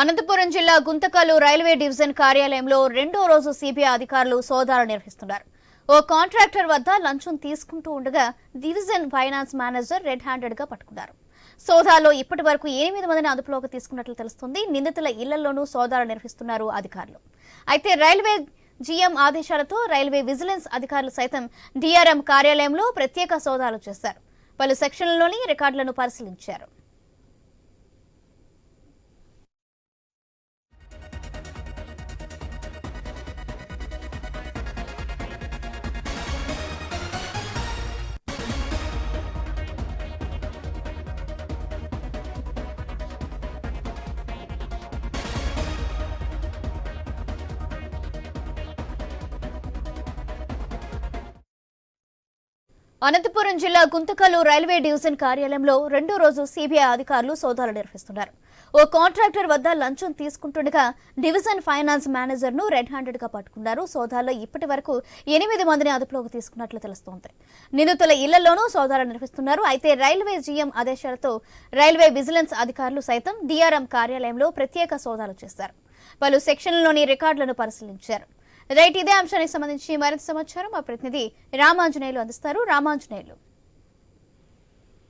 అనంతపురం జిల్లా Guntakal railway division కార్యాలయంలో రెండో రోజు సిబిఐ అధికారులు సోదాలు నిర్వహిస్తున్నారు. ఓ కాంట్రాక్టర్ వద్ద లంచం తీసుకుంటూ ఉండగా డివిజన్ ఫైనాన్స్ మేనేజర్ రెడ్ హ్యాండెడ్గా పట్టుకున్నారు. సోదాలో ఇప్పటి వరకు ఎనిమిది మందిని అదుపులోకి తీసుకున్నట్లు తెలుస్తుంది. నిందితుల ఇళ్ళలోనూ సోదాలు నిర్వహిస్తున్నారు అధికారులు. అయితే రైల్వే జీఎం ఆదేశాలతో రైల్వే విజిలెన్స్ అధికారులు సైతం డిఆర్ఎం కార్యాలయంలో ప్రత్యేక సోదాలు చేశారు. పలు సెక్షన్లలోని రికార్డులను పరిశీలించారు. అనంతపురం జిల్లా గుంతకల్లు రైల్వే డివిజన్ కార్యాలయంలో రెండో రోజు సిబిఐ అధికారులు సోదాలు నిర్వహిస్తున్నారు. ఓ కాంట్రాక్టర్ వద్ద లంచం తీసుకుంటుండగా డివిజన్ ఫైనాన్స్ మేనేజర్ను రెడ్ హ్యాండెడ్గా పట్టుకున్నారు. సోదాల్లో ఇప్పటి వరకు ఎనిమిది మందిని అదుపులోకి తీసుకున్నట్లు తెలుస్తోంది. నిందితుల ఇళ్ళలోనూ సోదాలు నిర్వహిస్తున్నారు. అయితే రైల్వే జీఎం ఆదేశాలతో రైల్వే విజిలెన్స్ అధికారులు సైతం డిఆర్ఎం కార్యాలయంలో ప్రత్యేక సోదాలు చేశారు. పలు సెక్షన్లలోని రికార్డులను పరిశీలించారు. రైట్ ఇదే అంశానికి సంబంధించి మరింత సమాచారం మా ప్రతినిధి రామాంజనేయులు అందిస్తారు. రామాంజనేయులు.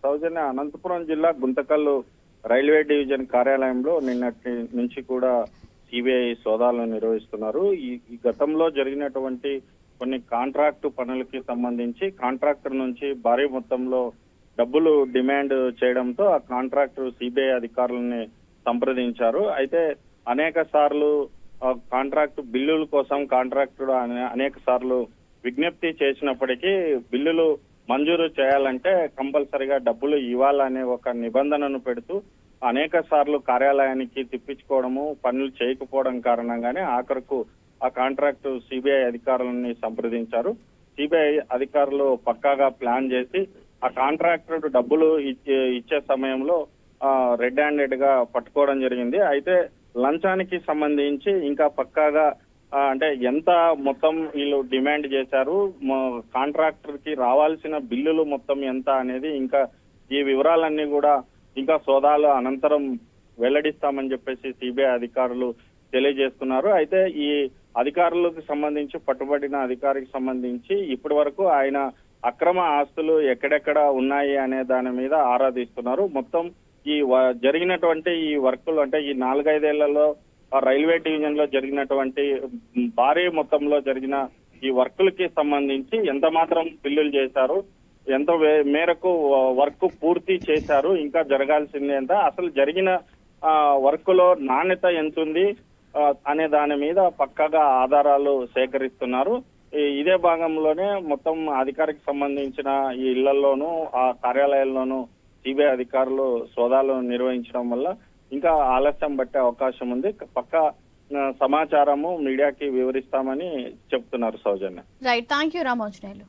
సౌజన్య అనంతపురం జిల్లా గుంతకల్లు రైల్వే డివిజన్ కార్యాలయంలో నిన్నటి నుంచి కూడా సిబిఐ సోదాలను నిర్వహిస్తున్నారు. ఈ గతంలో జరిగినటువంటి కొన్ని కాంట్రాక్టు పనులకి సంబంధించి కాంట్రాక్టర్ నుంచి భారీ మొత్తంలో డబ్బులు డిమాండ్ చేయడంతో ఆ కాంట్రాక్టర్ సిబిఐ అధికారులని సంప్రదించారు. అయితే అనేక సార్లు కాంట్రాక్ట్ బిల్లుల కోసం కాంట్రాక్టర్ అనేక సార్లు విజ్ఞప్తి చేసినప్పటికీ బిల్లులు మంజూరు చేయాలంటే కంపల్సరిగా డబ్బులు ఇవ్వాలనే ఒక నిబంధనను పెడుతూ అనేక సార్లు కార్యాలయానికి తిప్పించుకోవడము పనులు చేయకపోవడం కారణంగానే ఆఖరకు ఆ కాంట్రాక్ట్ సిబిఐ అధికారులని సంప్రదించారు. సిబిఐ అధికారులు పక్కాగా ప్లాన్ చేసి ఆ కాంట్రాక్టర్ డబ్బులు ఇచ్చే ఇచ్చే సమయంలో రెడ్ హ్యాండెడ్గా పట్టుకోవడం జరిగింది. అయితే లంచానికి సంబంధించి ఇంకా పక్కాగా అంటే ఎంత మొత్తం వీళ్ళు డిమాండ్ చేశారు కాంట్రాక్టర్కి రావాల్సిన బిల్లులు మొత్తం ఎంత అనేది ఇంకా ఈ వివరాలన్నీ కూడా ఇంకా సోదాలు అనంతరం వెల్లడిస్తామని చెప్పేసి సిబిఐ అధికారులు తెలియజేస్తున్నారు. అయితే ఈ అధికారులకు సంబంధించి పట్టుబడిన అధికారికి సంబంధించి ఇప్పటి వరకు ఆయన అక్రమ ఆస్తులు ఎక్కడెక్కడ ఉన్నాయి అనే దాని మీద ఆరా తీస్తున్నారు. మొత్తం ఈ జరిగినటువంటి ఈ వర్కులు అంటే ఈ నాలుగైదేళ్ళలో రైల్వే డివిజన్లో జరిగినటువంటి భారీ మొత్తంలో జరిగిన ఈ వర్కులకి సంబంధించి ఎంత మాత్రం బిల్లులు చేశారు ఎంత మేరకు వర్క్ పూర్తి చేశారు ఇంకా జరగాల్సింది ఎంత అసలు జరిగిన ఆ, వర్క్లో నాణ్యత ఎంత ఉంది అనే దాని మీద పక్కగా ఆధారాలు సేకరిస్తున్నారు. ఈ- ఇదే భాగంలోనే మొత్తం అధికారికి సంబంధించిన ఈ ఇళ్ళలోనూ ఆ కార్యాలయాల్లోనూ సిబిఐ అధికారులు సోదాలు నిర్వహించడం వల్ల ఇంకా ఆలస్యం పట్టే అవకాశం ఉంది. పక్క సమాచారము మీడియాకి వివరిస్తామని చెప్తున్నారు Soujanya. Right thank you Ramanjaneyulu